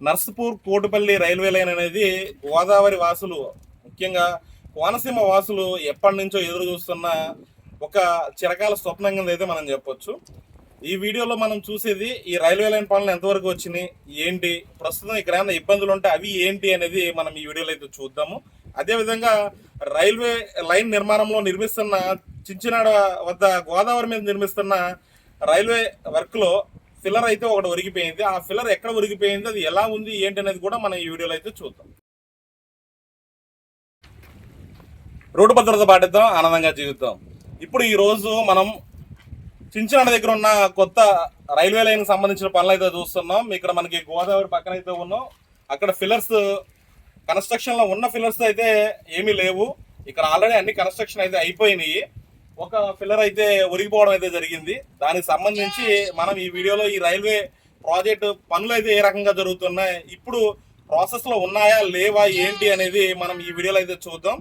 Narsapur Kotipalli railway line అనేది గోదావరి వాసులు ముఖ్యంగా కోనసీమ వాసులు ఎప్పటి నుంచో ఎదురు చూస్తున్న ఒక చిరకాల స్వప్నం కింద అయితే మనం చెప్పొచ్చు. ఈ వీడియోలో మనం చూసేది ఈ రైల్వే లైన్ పనులు ఎంతవరకు వచ్చినాయి ఏంటి ప్రస్తుతం ఇక్కడ ఏమైనా ఇబ్బందులు ఉంటే అవి ఏంటి అనేది మనం ఈ వీడియోలో అయితే చూద్దాము. అదేవిధంగా రైల్వే లైన్ నిర్మాణంలో నిర్మిస్తున్న చించినాడ వద్ద గోదావరి మీద నిర్మిస్తున్న రైల్వే వర్క్లో ఫిల్లర్ అయితే ఒకటి ఒరిగిపోయింది. ఆ ఫిల్లర్ ఎక్కడ ఒరిగిపోయింది? అది ఎలా ఉంది? ఏంటి అనేది కూడా మనం ఈ వీడియోలో అయితే చూద్దాం. రోడ్డు భద్రత పాటిద్దాం ఆనందంగా జీవిద్దాం. ఇప్పుడు ఈ రోజు మనం చించినాడ దగ్గర ఉన్న కొత్త రైల్వే లైన్ సంబంధించిన పనులు అయితే చూస్తున్నాం. ఇక్కడ మనకి గోదావరి పక్కన అయితే ఉన్నాం. అక్కడ ఫిల్లర్స్ కన్స్ట్రక్షన్లో ఉన్న ఫిల్లర్స్ అయితే ఏమీ లేవు. ఇక్కడ ఆల్రెడీ అన్ని కన్స్ట్రక్షన్ అయితే అయిపోయినాయి. ఒక పిల్లర్ అయితే ఒరిగిపోవడం అయితే జరిగింది. దానికి సంబంధించి మనం ఈ వీడియోలో ఈ రైల్వే ప్రాజెక్ట్ పనులు అయితే ఏ రకంగా జరుగుతున్నాయి ఇప్పుడు ప్రాసెస్లో ఉన్నాయా లేవా ఏంటి అనేది మనం ఈ వీడియోలో అయితే చూద్దాం.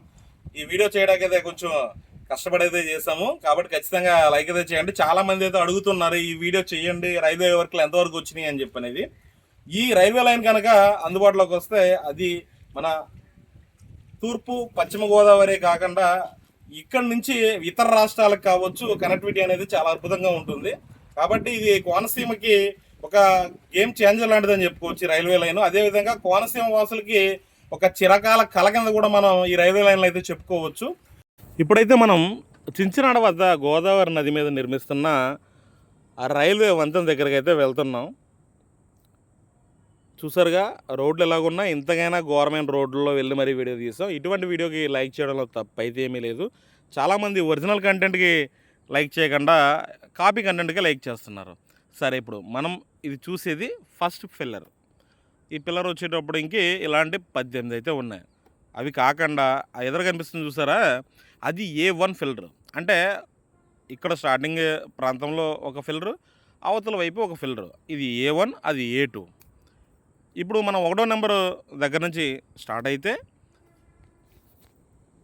ఈ వీడియో చేయడానికి అయితే కొంచెం కష్టపడి అయితే చేసాము కాబట్టి ఖచ్చితంగా లైక్ అయితే చేయండి. చాలా మంది అయితే అడుగుతున్నారు ఈ వీడియో చేయండి రైల్వే వర్క్లు ఎంతవరకు వచ్చినాయి అని చెప్పనేది ఈ రైల్వే లైన్ కనుక అందుబాటులోకి వస్తే అది మన తూర్పు పశ్చిమ గోదావరి కాకుండా ఇక్కడ నుంచి ఇతర రాష్ట్రాలకు కావచ్చు కనెక్టివిటీ అనేది చాలా అద్భుతంగా ఉంటుంది. కాబట్టి ఇది కోనసీమకి ఒక గేమ్ చేంజర్ లాంటిదని చెప్పుకోవచ్చు రైల్వే లైన్. అదేవిధంగా కోనసీమ వాసులకి ఒక చిరకాల కల కింద కూడా మనం ఈ రైల్వే లైన్లో అయితే చెప్పుకోవచ్చు. ఇప్పుడైతే మనం చించినాడ వద్ద గోదావరి నది మీద నిర్మిస్తున్న ఆ రైల్వే వంతెన దగ్గరికి అయితే వెళ్తున్నాం. చూసారుగా రోడ్లు ఎలాగున్నా ఇంతకైనా గవర్నమెంట్ రోడ్లలో వెళ్ళి మరీ వీడియో తీస్తాం. ఇటువంటి వీడియోకి లైక్ చేయడంలో తప్పు అయితే ఏమీ లేదు. చాలామంది ఒరిజినల్ కంటెంట్కి లైక్ చేయకుండా కాపీ కంటెంట్కి లైక్ చేస్తున్నారు. సరే ఇప్పుడు మనం ఇది చూసేది ఫస్ట్ పిల్లర్ ఈ పిల్లర్ వచ్చేటప్పుడు ఇంకి ఇలాంటి పద్దెనిమిది అయితే ఉన్నాయి. అవి కాకుండా ఆ ఎదురు కనిపిస్తుంది చూసారా? అది ఏ వన్ ఫిల్టర్ అంటే ఇక్కడ స్టార్టింగ్ ప్రాంతంలో ఒక ఫిల్టర్ అవతల వైపు ఒక ఫిల్టర్ ఇది ఏ వన్ అది ఏ టూ. ఇప్పుడు మనం ఒకటో నెంబర్ దగ్గర నుంచి స్టార్ట్ అయితే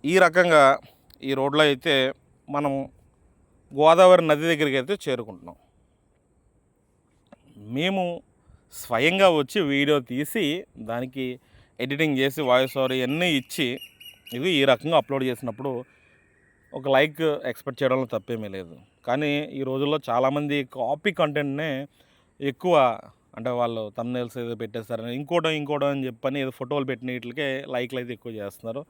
ఈ రకంగా ఈ రోడ్లో అయితే మనం గోదావరి నది దగ్గరికి అయితే చేరుకుంటున్నాం. మేము స్వయంగా వచ్చి వీడియో తీసి దానికి ఎడిటింగ్ చేసి వాయిస్ ఓవర్ ఇవన్నీ ఇచ్చి ఇది ఈ రకంగా అప్లోడ్ చేసినప్పుడు ఒక లైక్ ఎక్స్పెక్ట్ చేయడంలో తప్పేమీ లేదు. కానీ ఈ రోజుల్లో చాలామంది కాపీ కంటెంట్నే ఎక్కువ అంటే వాళ్ళు తమ్నేల్స్ ఏదో పెట్టేస్తారని ఇంకోటో ఇంకోటో అని చెప్పని ఏదో ఫోటోలు పెట్టిన వీటికే లైక్లు అయితే ఎక్కువ చేస్తున్నారు.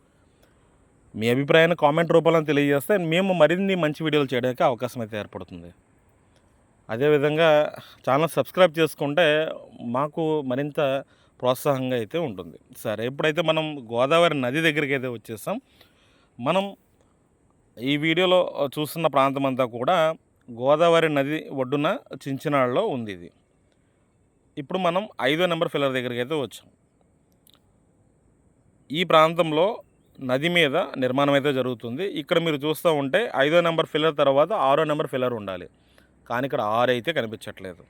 మీ అభిప్రాయాన్ని కామెంట్ రూపంలో తెలియజేస్తే మేము మరిన్ని మంచి వీడియోలు చేయడానికి అవకాశం అయితే ఏర్పడుతుంది. అదేవిధంగా ఛానల్ సబ్స్క్రైబ్ చేసుకుంటే మాకు మరింత ప్రోత్సాహంగా అయితే ఉంటుంది. సరే ఎప్పుడైతే మనం గోదావరి నది దగ్గరికి అయితే వచ్చేసాం. మనం ఈ వీడియోలో చూస్తున్న ప్రాంతం అంతా కూడా గోదావరి నది ఒడ్డున చించినాడులో ఉంది ఇది. ఇప్పుడు మనం ఐదో నెంబర్ ఫిల్లర్ దగ్గరికి అయితే వచ్చాం. ఈ ప్రాంతంలో నది మీద నిర్మాణం అయితే జరుగుతుంది. ఇక్కడ మీరు చూస్తూ ఉంటే ఐదో నెంబర్ ఫిల్లర్ తర్వాత ఆరో నెంబర్ ఫిల్లర్ ఉండాలి. కానీ ఇక్కడ ఆరు అయితే కనిపించట్లేదు.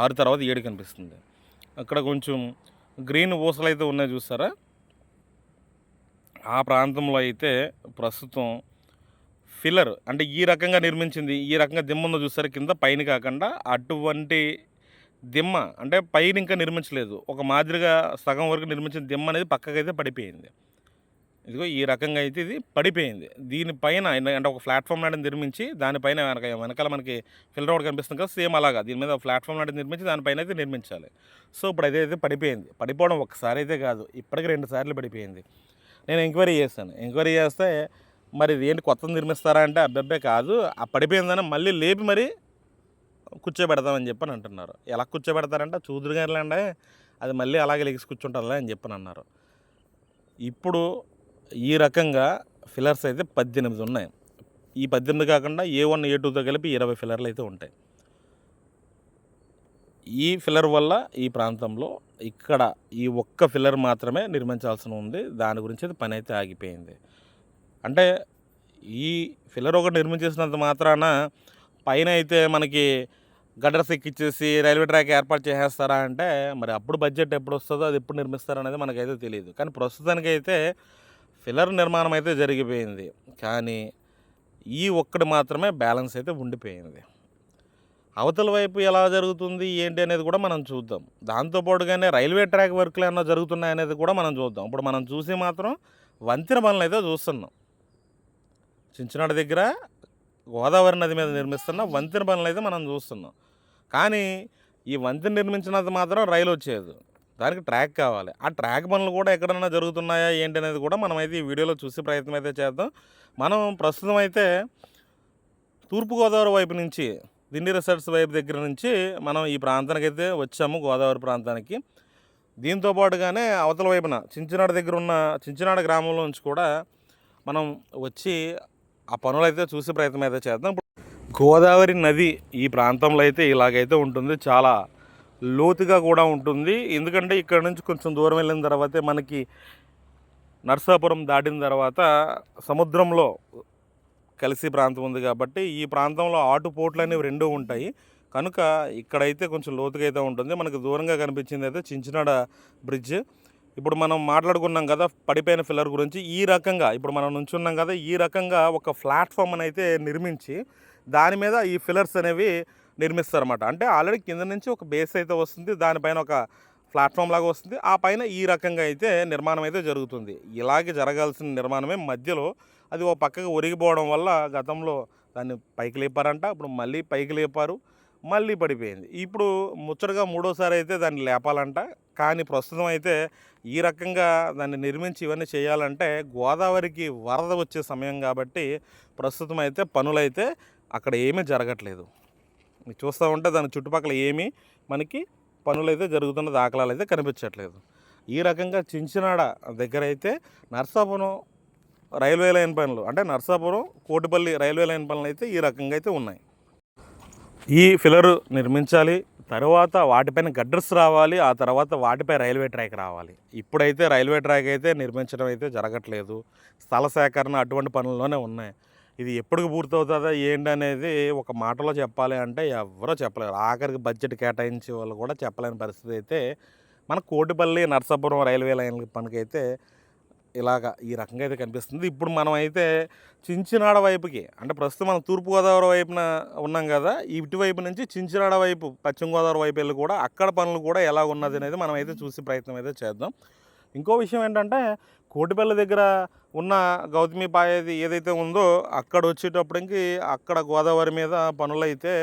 ఆరు తర్వాత ఏడు కనిపిస్తుంది. అక్కడ కొంచెం గ్రీన్ ఊసలు అయితే ఉన్నాయి చూసారా? ఆ ప్రాంతంలో అయితే ప్రస్తుతం ఫిల్లర్ అంటే ఈ రకంగా నిర్మించింది. ఈ రకంగా దిమ్మ ఉందో కింద పైన కాకుండా అటువంటి దిమ్మ అంటే పైన ఇంకా నిర్మించలేదు. ఒక మాదిరిగా సగం వరకు నిర్మించిన దిమ్మ అనేది పక్కకైతే పడిపోయింది. ఇదిగో ఈ రకంగా అయితే ఇది పడిపోయింది. దీనిపైన అంటే ఒక ప్లాట్ఫామ్ లాంటిది నిర్మించి దానిపైన వెనక వెనకాల మనకి ఫిల్ రోడ్ కనిపిస్తుంది కదా సేమ్ అలాగా. దీని మీద ప్లాట్ఫామ్ లాంటిది నిర్మించి దానిపైన అయితే నిర్మించాలి. సో ఇప్పుడు అదైతే పడిపోయింది. పడిపోవడం ఒకసారి అయితే కాదు. ఇప్పటికి రెండు సార్లు పడిపోయింది. నేను ఎంక్వైరీ చేశాను. ఎంక్వైరీ చేస్తే మరి ఇది ఏంటి కొత్తది నిర్మిస్తారా అంటే అబ్బబ్బే కాదు. ఆ పడిపోయిందని మళ్ళీ లేపి మరి కూర్చోబెడతామని చెప్పని అంటున్నారు. ఎలా కూర్చోబెడతారంటే? చూదురు గారులంటే అది మళ్ళీ అలాగే లెగిసి కూర్చుంటారులే అని చెప్పని అన్నారు. ఇప్పుడు ఈ రకంగా ఫిల్లర్స్ అయితే పద్దెనిమిది ఉన్నాయి. ఈ పద్దెనిమిది కాకుండా ఏ వన్ ఏ టూతో కలిపి ఇరవై ఫిల్లర్లు అయితే ఉంటాయి. ఈ ఫిల్లర్ వల్ల ఈ ప్రాంతంలో ఇక్కడ ఈ ఒక్క ఫిల్లర్ మాత్రమే నిర్మించాల్సి ఉంది. దాని గురించి అది పని అయితే ఆగిపోయింది. అంటే ఈ ఫిల్లర్ ఒకటి నిర్మించేసినంత మాత్రాన పైన అయితే మనకి గడ్డర్స్ ఎక్కిచ్చేసి రైల్వే ట్రాక్ ఏర్పాటు చేసేస్తారా అంటే మరి అప్పుడు బడ్జెట్ ఎప్పుడు వస్తుందో అది ఎప్పుడు నిర్మిస్తారో అనేది మనకైతే తెలియదు కానీ ప్రస్తుతానికైతే ఫిల్లర్ నిర్మాణం అయితే జరిగిపోయింది. కానీ ఈ ఒక్కటి మాత్రమే బ్యాలెన్స్ అయితే ఉండిపోయింది. అవతల వైపు ఎలా జరుగుతుంది ఏంటి అనేది కూడా మనం చూద్దాం. దాంతోపాటుగానే రైల్వే ట్రాక్ వర్క్లు ఏమన్నా జరుగుతున్నాయి అనేది కూడా మనం చూద్దాం. ఇప్పుడు మనం చూసి మాత్రం వంతెన పనులు అయితే చూస్తున్నాం. చించినాడ దగ్గర గోదావరి నది మీద నిర్మిస్తున్న వంతెన పనులు అయితే మనం చూస్తున్నాం. కానీ ఈ వంతెన నిర్మించినంత మాత్రం రైలు వచ్చేది దానికి ట్రాక్ కావాలి. ఆ ట్రాక్ పనులు కూడా ఎక్కడన్నా జరుగుతున్నాయా ఏంటి అనేది కూడా మనం అయితే ఈ వీడియోలో చూసే ప్రయత్నం అయితే చేద్దాం. మనం ప్రస్తుతం అయితే తూర్పుగోదావరి వైపు నుంచి దిండి రిసార్ట్స్ వైపు దగ్గర నుంచి మనం ఈ ప్రాంతానికి అయితే వచ్చాము గోదావరి ప్రాంతానికి. దీంతో పాటుగానే అవతల వైపున చించినాడ దగ్గర ఉన్న చించినాడ గ్రామంలో నుంచి కూడా మనం వచ్చి ఆ పనులు అయితే చూసే ప్రయత్నం అయితే చేద్దాం. గోదావరి నది ఈ ప్రాంతంలో అయితే ఇలాగైతే ఉంటుంది. చాలా లోతుగా కూడా ఉంటుంది. ఎందుకంటే ఇక్కడ నుంచి కొంచెం దూరం వెళ్ళిన తర్వాతే మనకి నర్సాపురం దాటిన తర్వాత సముద్రంలో కలిసి ప్రాంతం ఉంది కాబట్టి ఈ ప్రాంతంలో ఆటుపోట్లు అనేవి రెండూ ఉంటాయి. కనుక ఇక్కడైతే కొంచెం లోతుగా అయితే ఉంటుంది. మనకు దూరంగా కనిపించింది అయితే చించినాడ బ్రిడ్జ్. ఇప్పుడు మనం మాట్లాడుకున్నాం కదా పడిపోయిన ఫిల్లర్ గురించి. ఈ రకంగా ఇప్పుడు మనం నుంచున్నాం కదా ఈ రకంగా ఒక ప్లాట్ఫామ్ అని అయితే నిర్మించి దాని మీద ఈ ఫిల్లర్స్ అనేవి నిర్మిస్తారన్నమాట. అంటే ఆల్రెడీ కింద నుంచి ఒక బేస్ అయితే వస్తుంది దానిపైన ఒక ప్లాట్ఫామ్ లాగా వస్తుంది ఆ పైన ఈ రకంగా అయితే నిర్మాణం అయితే జరుగుతుంది. ఇలాగే జరగాల్సిన నిర్మాణమే మధ్యలో అది ఓ పక్కకు ఒరిగిపోవడం వల్ల గతంలో దాన్ని పైకి లేపారంట ఇప్పుడు మళ్ళీ పైకి లేపారు మళ్ళీ పడిపోయింది. ఇప్పుడు ముచ్చటగా మూడోసారి అయితే దాన్ని లేపాలంట కానీ ప్రస్తుతం అయితే ఈ రకంగా దాన్ని నిర్మించి ఇవన్నీ చేయాలంటే గోదావరికి వరద వచ్చే సమయం కాబట్టి ప్రస్తుతం అయితే పనులైతే అక్కడ ఏమీ జరగట్లేదు. మీరు చూస్తూ ఉంటే దాని చుట్టుపక్కల ఏమీ మనకి పనులు అయితే జరుగుతున్న దాఖలాలు అయితే కనిపించట్లేదు. ఈ రకంగా చించినాడ దగ్గర అయితే నర్సాపురం రైల్వే లైన్ పనులు అంటే నర్సాపురం కోటిపల్లి రైల్వే లైన్ పనులు అయితే ఈ రకంగా అయితే ఉన్నాయి. ఈ ఫిలరు నిర్మించాలి తర్వాత వాటిపైన గడ్డర్స్ రావాలి ఆ తర్వాత వాటిపై రైల్వే ట్రాక్ రావాలి. ఇప్పుడైతే రైల్వే ట్రాక్ అయితే నిర్మించడం అయితే జరగట్లేదు. స్థల సేకరణ అటువంటి పనుల్లోనే ఉన్నాయి. ఇది ఎప్పటికి పూర్తవుతుందా ఏంటి అనేది ఒక మాటలో చెప్పాలి అంటే ఎవరో చెప్పలేరు. ఆఖరికి బడ్జెట్ కేటాయించే వాళ్ళు కూడా చెప్పలేని పరిస్థితి అయితే మన కోటిపల్లి నర్సాపురం రైల్వే లైన్ పనికైతే ఇలాగ ఈ రకంగా అయితే కనిపిస్తుంది. ఇప్పుడు మనం అయితే చించినాడ వైపుకి అంటే ప్రస్తుతం మనం తూర్పుగోదావరి వైపున ఉన్నాం కదా ఇటువైపు నుంచి చించినాడ వైపు పశ్చిమ గోదావరి వైపు వెళ్ళి కూడా అక్కడ పనులు కూడా ఎలా ఉన్నది అనేది మనం అయితే చూసి ప్రయత్నం అయితే చేద్దాం. ఇంకో విషయం ఏంటంటే కోటిపల్లి దగ్గర ఉన్న గౌతమి పాయది ఏదైతే ఉందో అక్కడ వచ్చేటప్పటికి అక్కడ గోదావరి మీద పనులైతే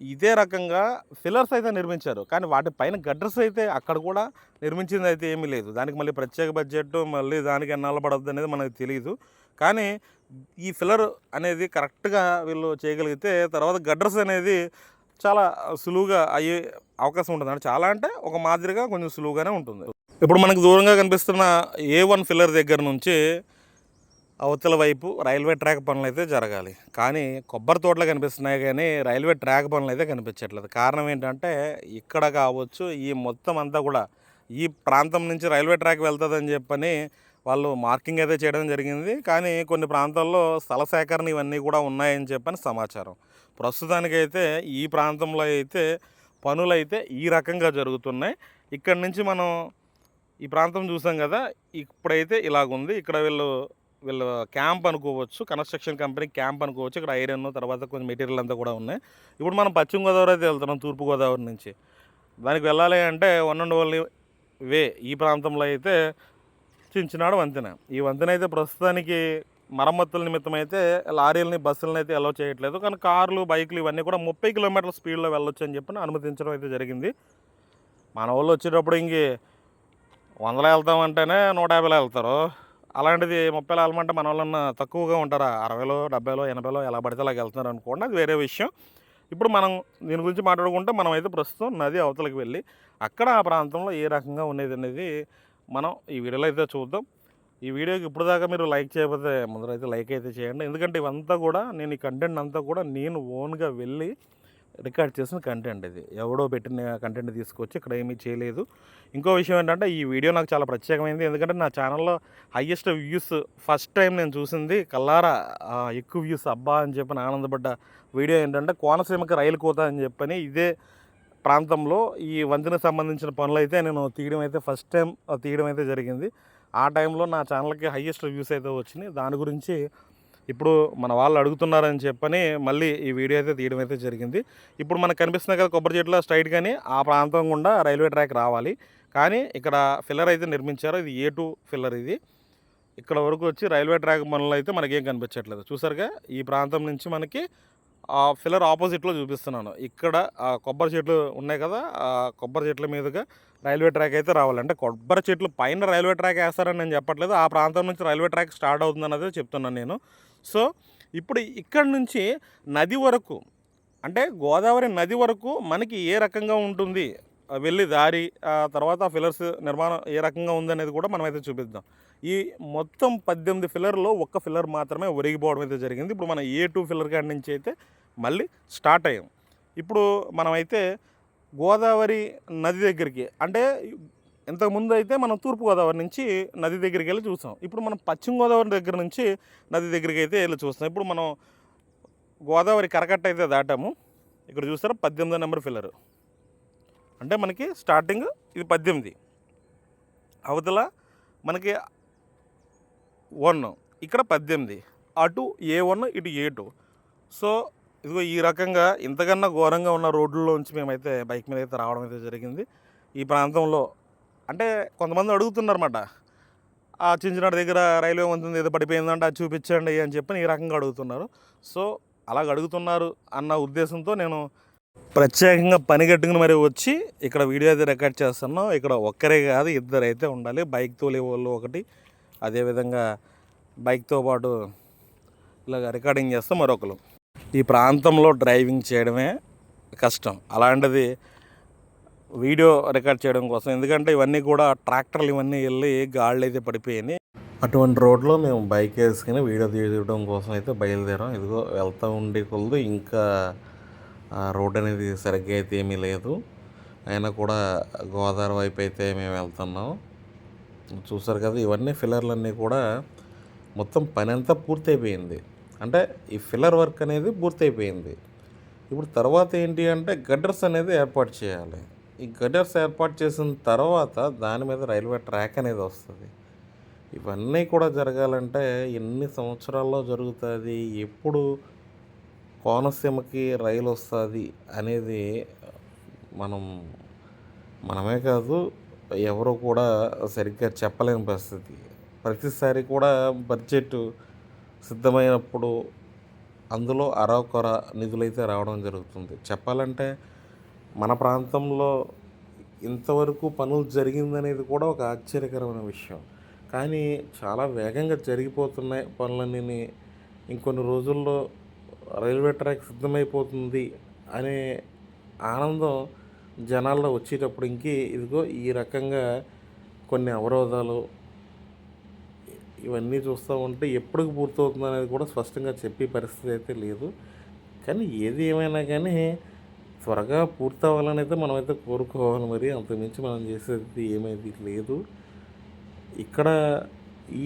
ఇదే రకంగా ఫిల్లర్స్ అయితే నిర్మించారు. కానీ వాటి పైన గడ్డర్స్ అయితే అక్కడ కూడా నిర్మించింది అయితే ఏమీ లేదు. దానికి మళ్ళీ ప్రత్యేక బడ్జెట్ మళ్ళీ దానికి ఎన్నాళ్ళు పడద్దు అనేది మనకు తెలియదు కానీ ఈ ఫిల్లర్ అనేది కరెక్ట్గా వీళ్ళు చేయగలిగితే తర్వాత గడ్డర్స్ అనేది చాలా సులువుగా అయ్యే అవకాశం ఉంటుంది. అంటే చాలా అంటే ఒక మాదిరిగా కొంచెం సులువుగానే ఉంటుంది. ఇప్పుడు మనకు దూరంగా కనిపిస్తున్న ఏ వన్ ఫిల్లర్ దగ్గర నుంచి అవతల వైపు రైల్వే ట్రాక్ పనులు అయితే జరగాలి. కానీ కొబ్బరి తోటలు కనిపిస్తున్నాయి కానీ రైల్వే ట్రాక్ పనులు అయితే కనిపించట్లేదు. కారణం ఏంటంటే ఇక్కడ కావచ్చు ఈ మొత్తం అంతా కూడా ఈ ప్రాంతం నుంచి రైల్వే ట్రాక్ వెళ్తుందని చెప్పని వాళ్ళు మార్కింగ్ అయితే చేయడం జరిగింది. కానీ కొన్ని ప్రాంతాల్లో స్థల సేకరణ ఇవన్నీ కూడా ఉన్నాయని చెప్పని సమాచారం. ప్రస్తుతానికైతే ఈ ప్రాంతంలో అయితే పనులు అయితే ఈ రకంగా జరుగుతున్నాయి. ఇక్కడ నుంచి మనం ఈ ప్రాంతం చూసాం కదా ఇప్పుడైతే ఇలాగుంది. ఇక్కడ వీళ్ళు వీళ్ళు క్యాంప్ అనుకోవచ్చు కన్స్ట్రక్షన్ కంపెనీ క్యాంప్ అనుకోవచ్చు ఇక్కడ ఐరన్ తర్వాత కొంచెం మెటీరియల్ అంతా కూడా ఉన్నాయి. ఇప్పుడు మనం పశ్చిమ గోదావరి అయితే వెళ్తున్నాం తూర్పు గోదావరి నుంచి. దానికి వెళ్ళాలి అంటే వన్ అండ్ ఓన్లీ వే ఈ ప్రాంతంలో అయితే చించినాడు వంతెన. ఈ వంతెన అయితే ప్రస్తుతానికి మరమ్మతుల నిమిత్తం అయితే లారీలని బస్సులను అయితే అలౌ చేయట్లేదు. కానీ కార్లు బైకులు ఇవన్నీ కూడా ముప్పై కిలోమీటర్ల స్పీడ్లో వెళ్ళొచ్చు అని చెప్పి అనుమతించడం అయితే జరిగింది. మన వాళ్ళు వచ్చేటప్పుడు ఇంక వందలో వెళ్తామంటేనే నూట యాభైలో వెళ్తారు. అలాంటిది ముప్పైలో వెళ్ళమంటే మన వాళ్ళన్న తక్కువగా ఉంటారా. అరవైలో డెబ్బైలో ఎనభైలో ఎలా పడితే అలాగ వెళ్తున్నారు అనుకోండి అది వేరే విషయం. ఇప్పుడు మనం దీని గురించి మాట్లాడుకుంటే మనం అయితే ప్రస్తుతం నది అవతలకి వెళ్ళి అక్కడ ఆ ప్రాంతంలో ఏ రకంగా ఉండేది అనేది మనం ఈ వీడియోలో అయితే చూద్దాం. ఈ వీడియోకి ఇప్పుడు దాకా మీరు లైక్ చేయకపోతే ముందర అయితే లైక్ అయితే చేయండి. ఎందుకంటే ఇవంతా కూడా నేను ఈ కంటెంట్ అంతా కూడా నేను ఓన్గా వెళ్ళి రికార్డ్ చేసిన కంటెంట్ ఇది. ఎవడో పెట్టిన కంటెంట్ తీసుకొచ్చి ఇక్కడ ఏమీ చేయలేదు. ఇంకో విషయం ఏంటంటే ఈ వీడియో నాకు చాలా ప్రత్యేకమైంది. ఎందుకంటే నా ఛానల్లో హయ్యెస్ట్ వ్యూస్ ఫస్ట్ టైం నేను చూసింది కల్లారా ఎక్కువ వ్యూస్ అబ్బా అని చెప్పి ఆనందపడ్డ వీడియో ఏంటంటే కోనసీమకి రైలు కోత అని చెప్పని ఇదే ప్రాంతంలో ఈ వంతెనకు సంబంధించిన పనులు అయితే నేను తీయడం అయితే ఫస్ట్ టైం తీయడం అయితే జరిగింది. ఆ టైంలో నా ఛానల్కి హయ్యెస్ట్ వ్యూస్ అయితే వచ్చినాయి. దాని గురించి ఇప్పుడు మన వాళ్ళు అడుగుతున్నారని చెప్పని మళ్ళీ ఈ వీడియో అయితే తీయడం అయితే జరిగింది. ఇప్పుడు మనకు కనిపిస్తున్న కదా కొబ్బరి చెట్లు స్ట్రైట్ కానీ ఆ ప్రాంతం గుండా రైల్వే ట్రాక్ రావాలి. కానీ ఇక్కడ ఫిల్లర్ అయితే నిర్మించారు. ఇది ఏ టూ ఫిల్లర్ ఇది. ఇక్కడ వరకు వచ్చి రైల్వే ట్రాక్ మనలో అయితే మనకేం కనిపించట్లేదు. చూసారుగా ఈ ప్రాంతం నుంచి మనకి ఆ ఫిల్లర్ ఆపోజిట్లో చూపిస్తున్నాను. ఇక్కడ కొబ్బరి చెట్లు ఉన్నాయి కదా ఆ కొబ్బరి చెట్ల మీదుగా రైల్వే ట్రాక్ అయితే రావాలి. అంటే కొబ్బరి చెట్లు పైన రైల్వే ట్రాక్ వేస్తారని నేను చెప్పట్లేదు. ఆ ప్రాంతం నుంచి రైల్వే ట్రాక్ స్టార్ట్ అవుతుంది చెప్తున్నాను నేను. సో ఇప్పుడు ఇక్కడ నుంచి నది వరకు అంటే గోదావరి నది వరకు మనకి ఏ రకంగా ఉంటుంది? వెళ్ళి దారి ఆ తర్వాత ఫిల్లర్స్ నిర్మాణం ఏ రకంగా ఉందనేది కూడా మనం అయితే చూపిద్దాం. ఈ మొత్తం పద్దెనిమిది ఫిల్లర్లో ఒక్క ఫిల్లర్ మాత్రమే ఒరిగిపోవడం అయితే జరిగింది. ఇప్పుడు మన ఏ టూ ఫిల్లర్ కాడి నుంచి అయితే మళ్ళీ స్టార్ట్ అయ్యాం. ఇప్పుడు మనమైతే గోదావరి నది దగ్గరికి అంటే ఇంతకుముందు అయితే మనం తూర్పుగోదావరి నుంచి నది దగ్గరికి వెళ్ళి చూసాం. ఇప్పుడు మనం పశ్చిమ గోదావరి దగ్గర నుంచి నది దగ్గరికి అయితే వెళ్ళి చూస్తాం ఇప్పుడు మనం గోదావరి కరకట్ట అయితే దాటాము. ఇక్కడ చూస్తారా పద్దెనిమిదో నెంబర్ ఫిల్లర్. అంటే మనకి స్టార్టింగ్ ఇది పద్దెనిమిది. అవతల మనకి వన్. ఇక్కడ పద్దెనిమిది. అటు ఏ వన్ ఇటు ఏ టూ. సో ఇదిగో ఈ రకంగా ఇంతకన్నా ఘోరంగా ఉన్న రోడ్లలోంచి మేమైతే బైక్ మీద అయితే రావడం అయితే జరిగింది. ఈ ప్రాంతంలో అంటే కొంతమంది అడుగుతున్నారన్నమాట. ఆ చించినాడు దగ్గర రైల్వే వంతెన ఏదో పడిపోయిందంటే అది చూపించండి అని చెప్పి ఈ రకంగా అడుగుతున్నారు. సో అలాగ అడుగుతున్నారు అన్న ఉద్దేశంతో నేను ప్రత్యేకంగా పని కట్టుకుని మరి వచ్చి ఇక్కడ వీడియో అయితే రికార్డ్ చేస్తున్నాం ఇక్కడ ఒక్కరే కాదు ఇద్దరు అయితే ఉండాలి. బైక్ తోలే వాళ్ళు ఒకటి అదేవిధంగా బైక్తో పాటు ఇలాగ రికార్డింగ్ చేస్తే మరొకరు. ఈ ప్రాంతంలో డ్రైవింగ్ చేయడమే కష్టం. అలాంటిది వీడియో రికార్డ్ చేయడం కోసం. ఎందుకంటే ఇవన్నీ కూడా ట్రాక్టర్లు ఇవన్నీ వెళ్ళి గాళ్ళు అయితే పడిపోయాయి అటువంటి రోడ్లో మేము బైక్ వేసుకుని వీడియో తీయడం కోసం అయితే బయలుదేరాం. ఇదిగో వెళ్తూ ఉండే కొలది ఇంకా రోడ్ అనేది సరిగ్గా అయితే ఏమీ లేదు. అయినా కూడా గోదావరి వైపు అయితే మేము వెళ్తున్నాం. చూసారు కదా ఇవన్నీ ఫిల్లర్లన్నీ కూడా మొత్తం పని అంతా పూర్తయిపోయింది. అంటే ఈ ఫిల్లర్ వర్క్ అనేది పూర్తయిపోయింది. ఇప్పుడు తర్వాత ఏంటి అంటే గడ్డర్స్ అనేది ఏర్పాటు చేయాలి. ఈ గడర్స్ ఏర్పాటు చేసిన తర్వాత దాని మీద రైల్వే ట్రాక్ అనేది వస్తుంది. ఇవన్నీ కూడా జరగాలంటే ఎన్ని సంవత్సరాల్లో జరుగుతుంది? ఎప్పుడు కోనసీమకి రైలు వస్తుంది అనేది మనం మనమే కాదు ఎవరు కూడా సరిగ్గా చెప్పలేని పరిస్థితి. ప్రతిసారి కూడా బడ్జెట్ సిద్ధమైనప్పుడు అందులో అరకొర నిధులైతే రావడం జరుగుతుంది. చెప్పాలంటే మన ప్రాంతంలో ఇంతవరకు పనులు జరిగిందనేది కూడా ఒక ఆశ్చర్యకరమైన విషయం. కానీ చాలా వేగంగా జరిగిపోతున్నాయి పనులన్నీ ఇంకొన్ని రోజుల్లో రైల్వే ట్రాక్ సిద్ధమైపోతుంది అనే ఆనందం జనాల్లో వచ్చేటప్పుడు ఇంకే ఇదిగో ఈ రకంగా కొన్ని అవరోధాలు ఇవన్నీ చూస్తూ ఉంటే ఎప్పటికి పూర్తవుతుంది అనేది కూడా స్పష్టంగా చెప్పే పరిస్థితి అయితే లేదు. కానీ ఏది ఏమైనా కానీ త్వరగా పూర్తి అవ్వాలని అయితే మనమైతే కోరుకోవాలి మరి. అంతకుమించి మనం చేసేది ఏమైంది లేదు. ఇక్కడ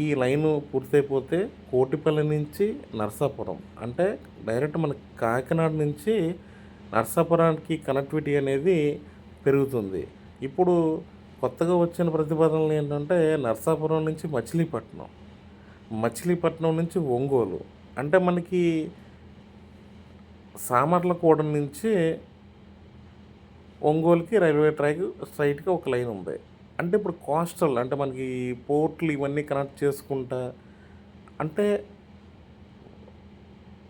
ఈ లైను పూర్తయిపోతే కోటిపల్లి నుంచి నర్సాపురం అంటే డైరెక్ట్ మన కాకినాడ నుంచి నర్సాపురానికి కనెక్టివిటీ అనేది పెరుగుతుంది. ఇప్పుడు కొత్తగా వచ్చిన ప్రతిపాదనలు ఏంటంటే నర్సాపురం నుంచి మచిలీపట్నం మచిలీపట్నం నుంచి ఒంగోలు అంటే మనకి సామర్లకోట నుంచి ఒంగోలుకి రైల్వే ట్రాక్ స్ట్రైట్గా ఒక లైన్ ఉంది. అంటే ఇప్పుడు కోస్టల్ అంటే మనకి పోర్ట్లు ఇవన్నీ కనెక్ట్ చేసుకుంటా అంటే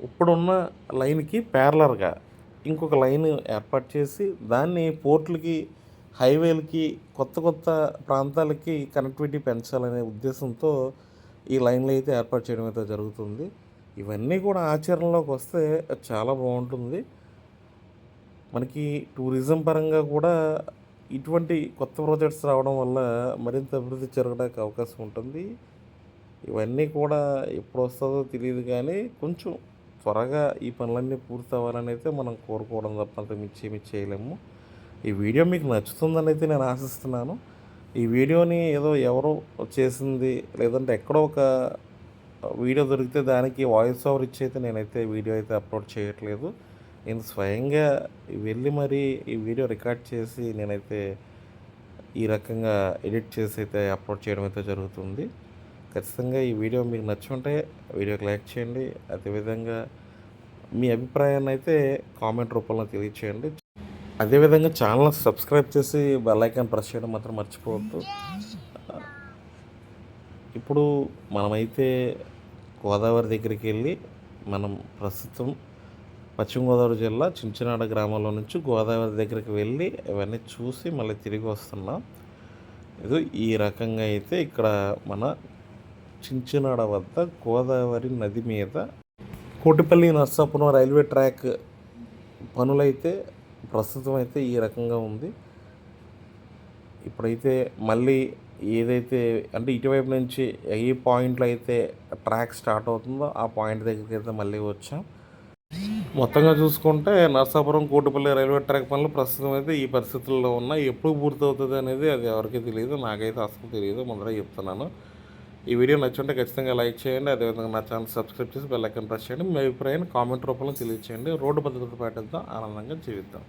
ఇప్పుడున్న లైన్కి ప్యారలర్గా ఇంకొక లైన్ ఏర్పాటు చేసి దాన్ని పోర్ట్లకి హైవేలకి కొత్త కొత్త ప్రాంతాలకి కనెక్టివిటీ పెంచాలనే ఉద్దేశంతో ఈ లైన్లు అయితే ఏర్పాటు చేయడం అయితే జరుగుతుంది. ఇవన్నీ కూడా ఆచరణలోకి వస్తే చాలా బాగుంటుంది. మనకి టూరిజం పరంగా కూడా ఇటువంటి కొత్త ప్రాజెక్ట్స్ రావడం వల్ల మరింత అభివృద్ధి జరగడానికి అవకాశం ఉంటుంది. ఇవన్నీ కూడా ఎప్పుడు వస్తుందో తెలియదు కానీ కొంచెం త్వరగా ఈ పనులన్నీ పూర్తవ్వాలని అయితే మనం కోరుకోవడం తప్ప అంత మించి చేయలేము. ఈ వీడియో మీకు నచ్చుతుందని అయితే నేను ఆశిస్తున్నాను. ఈ వీడియోని ఏదో ఎవరో చేసింది లేదంటే ఎక్కడో ఒక వీడియో దొరికితే దానికి వాయిస్ ఓవర్ ఇచ్చి అయితే నేనైతే వీడియో అయితే అప్లోడ్ చేయట్లేదు. నేను స్వయంగా వెళ్ళి మరి ఈ వీడియో రికార్డ్ చేసి నేనైతే ఈ రకంగా ఎడిట్ చేసి అయితే అప్లోడ్ చేయడం అయితే జరుగుతుంది. ఖచ్చితంగా ఈ వీడియో మీకు నచ్చి ఉంటే వీడియోకి లైక్ చేయండి. అదేవిధంగా మీ అభిప్రాయాన్ని అయితే కామెంట్ రూపంలో తెలియచేయండి. అదేవిధంగా ఛానల్ సబ్స్క్రైబ్ చేసి బెల్లైకాన్ ప్రెస్ చేయడం మాత్రం మర్చిపోవద్దు. ఇప్పుడు మనమైతే గోదావరి దగ్గరికి వెళ్ళి మనం ప్రస్తుతం పశ్చిమ గోదావరి జిల్లా చించినాడ గ్రామంలో నుంచి గోదావరి దగ్గరికి వెళ్ళి ఇవన్నీ చూసి మళ్ళీ తిరిగి వస్తున్నాం. ఇది ఈ రకంగా అయితే ఇక్కడ మన చించినాడ వద్ద గోదావరి నది మీద కోటిపల్లి నర్సాపురం రైల్వే ట్రాక్ పనులైతే ప్రస్తుతం అయితే ఈ రకంగా ఉంది. ఇప్పుడైతే మళ్ళీ ఏదైతే అంటే ఇటువైపు నుంచి ఏ పాయింట్లో అయితే ట్రాక్ స్టార్ట్ అవుతుందో ఆ పాయింట్ దగ్గరికి అయితే మళ్ళీ వచ్చాం. మొత్తంగా చూసుకుంటే నర్సాపురం కోటిపల్లి రైల్వే ట్రాక్ పనులు ప్రస్తుతం అయితే ఈ పరిస్థితుల్లో ఉన్నాయి. ఎప్పుడు పూర్తవుతుంది అనేది అది ఎవరికీ తెలియదు. నాకైతే అసలు తెలియదు. ముందర చెప్తున్నాను. ఈ వీడియో నచ్చుంటే ఖచ్చితంగా లైక్ చేయండి. అదేవిధంగా నా ఛానల్ సబ్స్క్రైబ్ చేసి బెల్ ఐకాన్ ప్రెస్ చేయండి. మీ అభిప్రాయాన్ని కామెంట్ రూపంలో తెలియచేయండి. రోడ్డు భద్రత పాటిద్దాం. ఆనందంగా జీవిద్దాం.